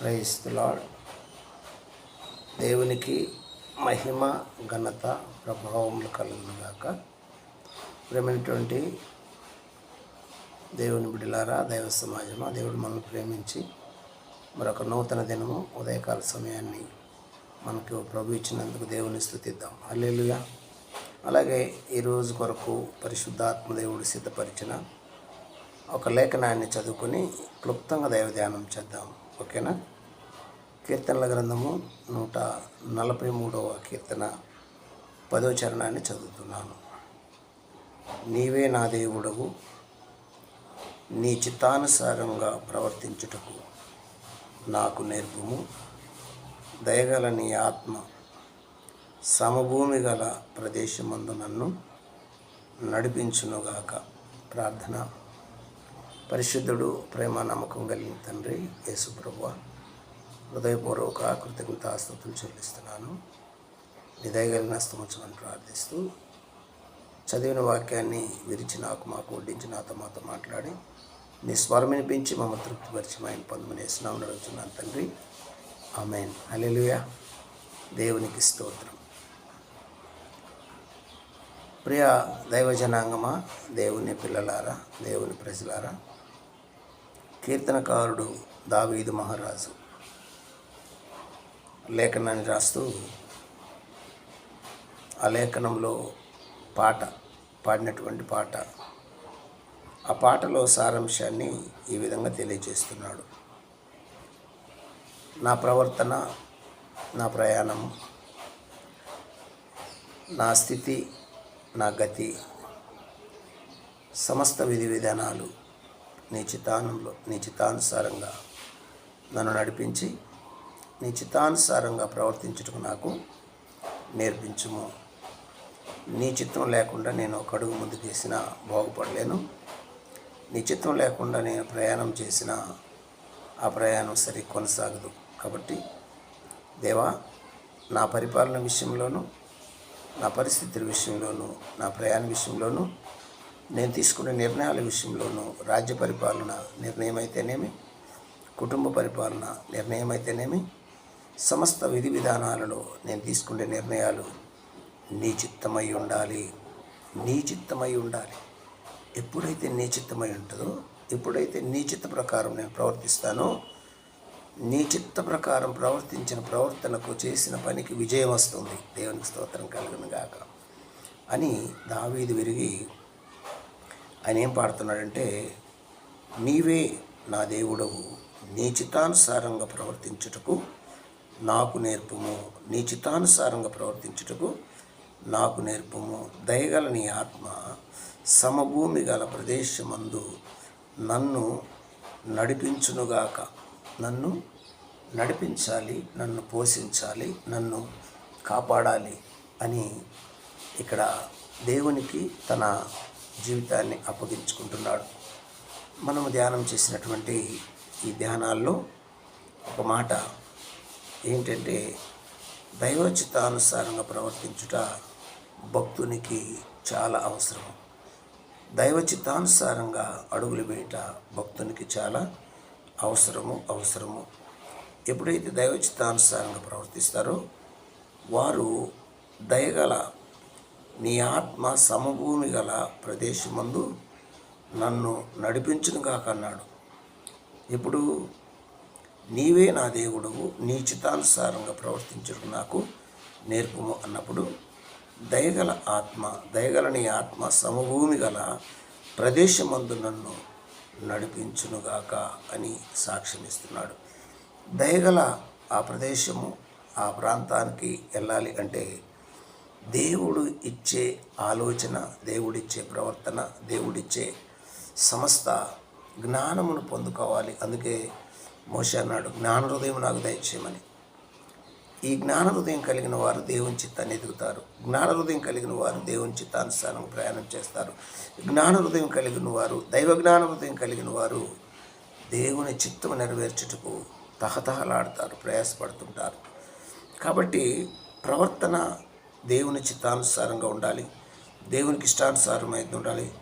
క్రైస్తులాడ్ దేవునికి మహిమ ఘనత ప్రభావములు కలుగునుగాక ప్రేమైనటువంటి దేవుని బిడ్డలారా దైవ సమాజమా దేవుడు మనల్ని ప్రేమించి మరొక నూతన దినము ఉదయకాల సమయాన్ని మనకు ప్రభు ఇచ్చినందుకు దేవుని స్థుతిద్దాం. అల్లెలుగా అలాగే ఈరోజు కొరకు పరిశుద్ధాత్మ దేవుడు సిద్ధపరిచిన ఒక లేఖనాన్ని చదువుకొని క్లుప్తంగా దైవ ధ్యానం చేద్దాం. ఓకేనా? కీర్తనల గ్రంథము నూట నలభై మూడవ కీర్తన పదో చరణాన్ని చదువుతున్నాను. నీవే నా దేవుడవు నీ చిత్తానుసారంగా ప్రవర్తించుటకు నాకు నేర్పుము. దయగల నీ ఆత్మ సమభూమి గల ప్రదేశమందు నన్ను నడిపించునుగాక. ప్రార్థన. పరిశుద్ధుడు ప్రేమ నమ్మకం కలిగిన తండ్రి యేసుప్రభు హృదయపూర్వక హృదయపూర్వక కృతజ్ఞతాస్తుతులు చెల్లిస్తున్నాను. నిదయగలిగిన దయగలిగిన ప్రార్థిస్తూ చదివిన వాక్యాన్ని విరిచి నాకు మాకు వడ్డించి నాతో మాతో మాట్లాడి నీ స్వరం వినిపించి మమ్మ తృప్తిపరిచి మా ఆయన పొందమని వేసినామని అడుగుతున్నాను తండ్రి. ఆమెన్. అలెలుయ దేవునికి స్తోత్రం. ప్రియ దైవజనాంగమా దేవుని పిల్లలారా దేవుని ప్రజలారా కీర్తనకారుడు దావీదు మహారాజు లేఖనాన్ని రాస్తూ ఆ లేఖనంలో పాట పాడినటువంటి పాట. ఆ పాటలో సారాంశాన్ని ఈ విధంగా తెలియజేస్తున్నాడు. నా ప్రవర్తన నా ప్రయాణం నా స్థితి నా గతి సమస్త విధి విధానాలు నీ చిత్తానంలో నీ చిత్తానుసారంగా నన్ను నడిపించి నీ చిత్తానుసారంగా ప్రవర్తించుటకు నాకు నేర్పించుము. నీ చిత్తం లేకుండా నేను ఒక అడుగు ముందుకు వేసినా బాగుపడలేను. నీ చిత్తం లేకుండా నేను ప్రయాణం చేసిన ఆ ప్రయాణం సరి కొనసాగదు. కాబట్టి దేవా నా పరిపాలన విషయంలోనూ నా పరిస్థితుల విషయంలోనూ నా ప్రయాణ విషయంలోనూ నేను తీసుకునే నిర్ణయాల విషయంలోనూ రాజ్య పరిపాలన నిర్ణయం అయితేనేమి కుటుంబ పరిపాలన నిర్ణయం అయితేనేమి సమస్త విధి విధానాలలో నేను తీసుకునే నిర్ణయాలు నీ చిత్తమై ఉండాలి. నీ చిత్తమై ఉండాలి. ఎప్పుడైతే నీ చిత్తమై ఉంటుందో ఎప్పుడైతే నీ చిత్త ప్రకారం నేను ప్రవర్తిస్తానో నీ చిత్త ప్రకారం ప్రవర్తించిన ప్రవర్తనకు చేసిన పనికి విజయం వస్తుంది. దేవునికి స్తోత్రం కలుగును గాక. అని దావీది విరిగి ఆయన ఏం పాడుతున్నాడంటే నీవే నా దేవుడవు నీ చిత్తానుసారంగా ప్రవర్తించుటకు నాకు నేర్పము నీ చిత్తానుసారంగా ప్రవర్తించుటకు నాకు నేర్పము. దయగల నీ ఆత్మ సమభూమి గల ప్రదేశమందు నన్ను నడిపించునుగాక. నన్ను నడిపించాలి నన్ను పోషించాలి నన్ను కాపాడాలి అని ఇక్కడ దేవునికి తన జీవితాన్ని అప్పగించుకుంటున్నాడు. మనము ధ్యానం చేసినటువంటి ఈ ధ్యానాల్లో ఒక మాట ఏంటంటే దైవచితానుసారంగా ప్రవర్తించుట భక్తునికి చాలా అవసరం. దైవచితానుసారంగా అడుగులు వేయట భక్తునికి చాలా అవసరము అవసరము. ఎప్పుడైతే దైవచిత్తానుసారంగా ప్రవర్తిస్తారో వారు దయగల నీ ఆత్మ సమభూమి గల ప్రదేశమందు నన్ను నడిపించును కాక అన్నాడు. ఇప్పుడు నీవే నా దేవుడవు నీ చిత్తానుసారంగా ప్రవర్తించడం నాకు నేర్పుము అన్నప్పుడు దయగల ఆత్మ దయగల నీ ఆత్మ సమభూమి గల ప్రదేశమందు నన్ను నడిపించునుగాక అని సాక్ష్యమిస్తున్నాడు దయగల ఆ ప్రదేశము ఆ ప్రాంతానికి వెళ్ళాలి అంటే దేవుడు ఇచ్చే ఆలోచన దేవుడిచ్చే ప్రవర్తన దేవుడిచ్చే సమస్త జ్ఞానమును పొందుకోవాలి. అందుకే మోష అన్నాడు జ్ఞాన హృదయం నాకు దయచేయమని. ఈ జ్ఞాన హృదయం కలిగిన వారు దేవుని చిత్తాన్ని ఎదుగుతారు. జ్ఞాన హృదయం కలిగిన వారు దేవుని చిత్తానుసారం ప్రయాణం చేస్తారు. జ్ఞాన హృదయం కలిగిన వారు దైవ జ్ఞాన హృదయం కలిగిన వారు దేవుని చిత్తము నెరవేర్చుటకు తహతహలాడతారు ప్రయాసపడుతుంటారు. కాబట్టి ప్రవర్తన దేవుని చిత్తానుసారంగా ఉండాలి. దేవునికి ఇష్టానుసారమైంది ఉండాలి.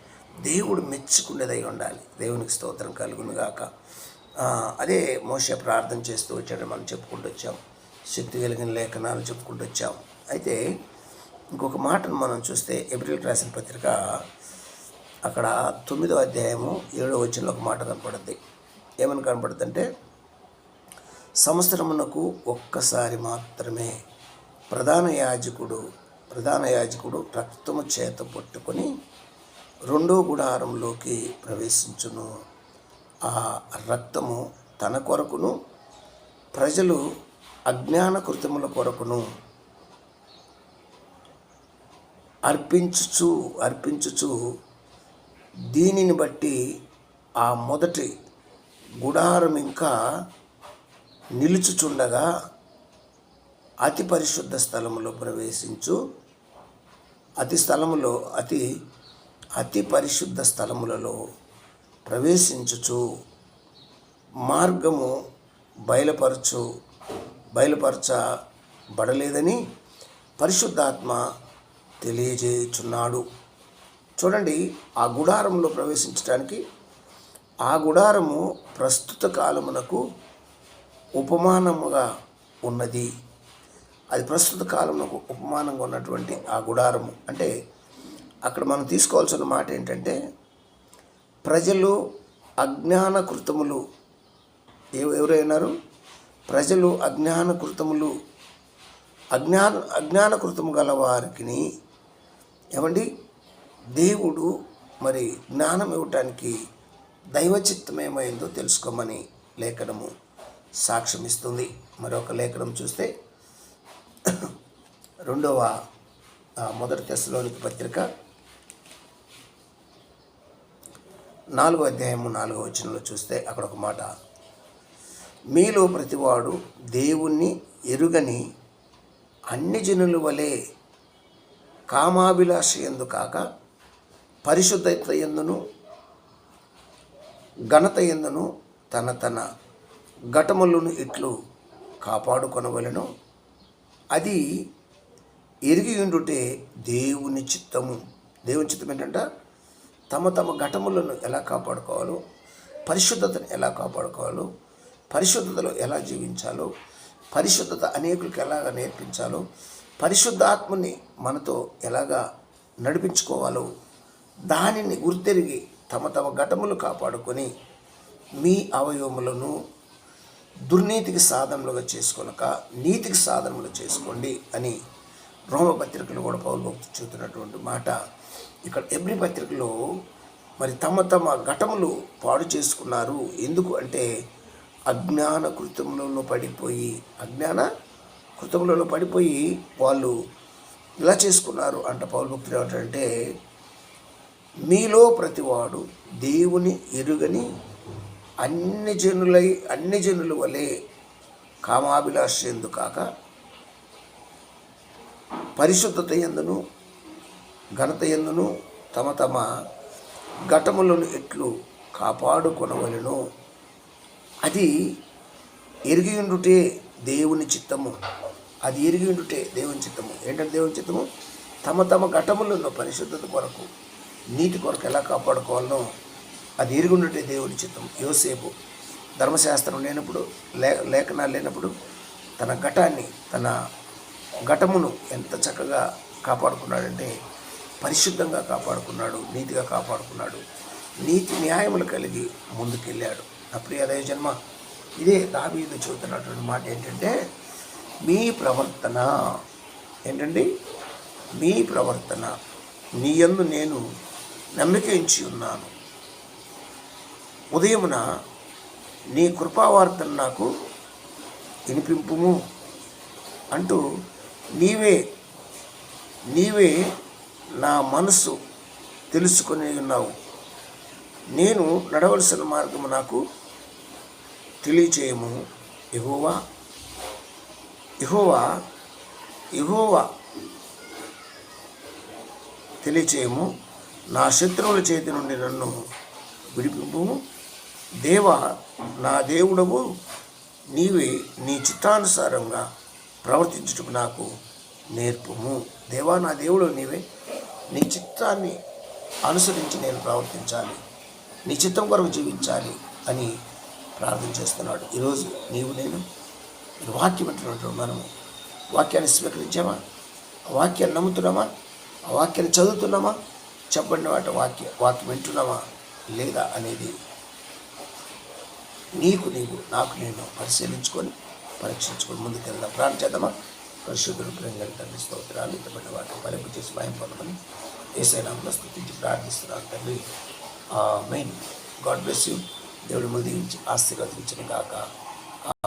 దేవుడు మెచ్చుకునేదై ఉండాలి. దేవునికి స్తోత్రం కలుగును గాక. అదే మోసే ప్రార్థన చేస్తూ వచ్చాడని మనం చెప్పుకుంటూ వచ్చాం. శక్తి కలిగిన లేఖనాలు చెప్పుకుంటూ వచ్చాం. అయితే ఇంకొక మాటను మనం చూస్తే ఏప్రిల్ రాసిన పత్రిక అక్కడ తొమ్మిదో అధ్యాయము ఏడో వచ్చిన ఒక మాట కనపడుద్ది. ఏమని కనపడుద్ది అంటే సంవత్సరమునకు ఒక్కసారి మాత్రమే ప్రధాన యాజకుడు ప్రధాన యాజకుడు రక్తము చేత పట్టుకొని రెండో గుడారంలోకి ప్రవేశించును. ఆ రక్తము తన కొరకును ప్రజలు అజ్ఞాన కృతముల కొరకును అర్పించుచు అర్పించుచు దీనిని బట్టి ఆ మొదటి గుడారం ఇంకా నిలుచుచుండగా అతి పరిశుద్ధ స్థలములో ప్రవేశించు. అతి స్థలములో అతి అతి పరిశుద్ధ స్థలములలో ప్రవేశించుచు. మార్గము బయలుపరచు బయలుపరచబడలేదని పరిశుద్ధాత్మ తెలియజేయుచున్నాడు. చూడండి ఆ గుడారంలో ప్రవేశించడానికి ఆ గుడారము ప్రస్తుత కాలమునకు ఉపమానముగా ఉన్నది. అది ప్రస్తుత కాలంలో ఉపమానంగా ఉన్నటువంటి ఆ గుడారము. అంటే అక్కడ మనం తీసుకోవాల్సిన మాట ఏంటంటే ప్రజలు అజ్ఞాన కృతములు ఎవరైనారు? ప్రజలు అజ్ఞాన కృతములు అజ్ఞాన అజ్ఞాన కృతము గల వారికి ఏమండి? దేవుడు మరి జ్ఞానం ఇవ్వటానికి దైవచిత్తం ఏమైందో తెలుసుకోమని లేఖనము సాక్ష్యం ఇస్తుంది మరొక లేఖనం చూస్తే రెండవ మొదటి తెశలోనికి పత్రిక. నాలుగో అధ్యాయము నాలుగో వచనంలో చూస్తే అక్కడ ఒక మాట. మీలో ప్రతివాడు దేవుణ్ణి ఎరుగని అన్ని జనుల వలె కామాభిలాష ఎందు కాక పరిశుద్ధత ఎందును ఘనత ఎందును తన తన ఘటములను ఇట్లు కాపాడుకొనవలెను. అది ఎరిగి ఉండుటే దేవుని చిత్తము. దేవుని చిత్తం ఏంటంట తమ తమ ఘటములను ఎలా కాపాడుకోవాలో పరిశుద్ధతను ఎలా కాపాడుకోవాలో పరిశుద్ధతలో ఎలా జీవించాలో పరిశుద్ధత అనేకులకు ఎలాగ నేర్పించాలో పరిశుద్ధాత్మని మనతో ఎలాగా నడిపించుకోవాలో దానిని గుర్తెరిగి తమ తమ ఘటములు కాపాడుకొని మీ అవయవములను దుర్నీతికి సాధనలుగా చేసుకొనక నీతికి సాధనములు చేసుకోండి అని రోమ పత్రికలు కూడా పౌరు భక్తులు చూస్తున్నటువంటి మాట. ఇక్కడ ఎబ్రి పత్రికలో మరి తమ తమ ఘటములు పాడు చేసుకున్నారు. ఎందుకు అంటే అజ్ఞాన కృతములలో పడిపోయి అజ్ఞాన కృతములలో పడిపోయి వాళ్ళు ఇలా చేసుకున్నారు అంట పౌరు భక్తులు ఏమిటంటే మీలో ప్రతివాడు దేవుని ఎరుగని అన్ని జనులై అన్ని జనుల వలె కామాభిలాష ఎందు కాక పరిశుద్ధత ఎందును ఘనత ఎందును తమ తమ ఘటములను ఎట్లు కాపాడుకొనవలను. అది ఎరిగి ఉండుటే దేవుని చిత్తము. అది ఎరిగి ఉండుటే దేవుని చిత్తము. ఏంటంటే దేవుని చిత్తము? తమ తమ ఘటములను పరిశుద్ధత కొరకు నీటి కొరకు ఎలా కాపాడుకోవాలనో అది ఎరిగి దేవుడి దేవుని చిత్తం. యోసేపు ధర్మశాస్త్రం లేనప్పుడు లే లేఖనాలు లేనప్పుడు తన ఘటాన్ని తన ఘటమును ఎంత చక్కగా కాపాడుకున్నాడంటే పరిశుద్ధంగా కాపాడుకున్నాడు నీతిగా కాపాడుకున్నాడు నీతి న్యాయములు కలిగి ముందుకెళ్ళాడు. నా ప్రియ జన్మ ఇదే దావీదు చెబుతున్నటువంటి మాట ఏంటంటే మీ ప్రవర్తన ఏంటండి? మీ ప్రవర్తన నీ యందు నేను నమ్మికించి ఉన్నాను. ఉదయమున నీ కృపావార్తను నాకు వినిపింపుము అంటూ నీవే నీవే నా మనసు తెలుసుకొని ఉన్నావు. నేను నడవలసిన మార్గము నాకు తెలియచేయము. ఇహోవా ఇహోవా ఇహోవా తెలియచేయము. నా శత్రువుల చేతి నుండి నన్ను విడిపింపు దేవా నా దేవుడవు నీవే నీ చిత్తానుసారంగా ప్రవర్తించుటకు నాకు నేర్పుము. దేవా నా దేవుడు నీవే నీ చిత్తాన్ని అనుసరించి నేను ప్రవర్తించాలి నీ చిత్తం కొరకు జీవించాలి అని ప్రార్థన చేస్తున్నాడు. ఈరోజు నీవు నేను వాక్యం అంటున్నట్టు మనము. వాక్యాన్ని స్వీకరించామా? ఆ వాక్యాన్ని నమ్ముతున్నామా? ఆ వాక్యాన్ని చదువుతున్నామా? చెప్పండి వాటి వాక్య వాక్యం వింటున్నామా? లేదా అనేది నీకు నీవు నాకు నేను పరిశీలించుకొని పరీక్షించుకొని ముందుకెళ్దాం. ప్రార్థన చేద్దామా? పరిశుద్ధుడు ప్రేంగల్ తండ్రి స్తోత్రాలు ఇంతమంది వాటిని ఫలింపు చేసి భయం పొందమని ఏసైనామలో స్థుతించి ప్రార్థిస్తున్నాను తండ్రి. మెయిన్ గాడ్ బ్లెస్ యూ. దేవుడు ముదించి ఆశీర్వదించిన కాక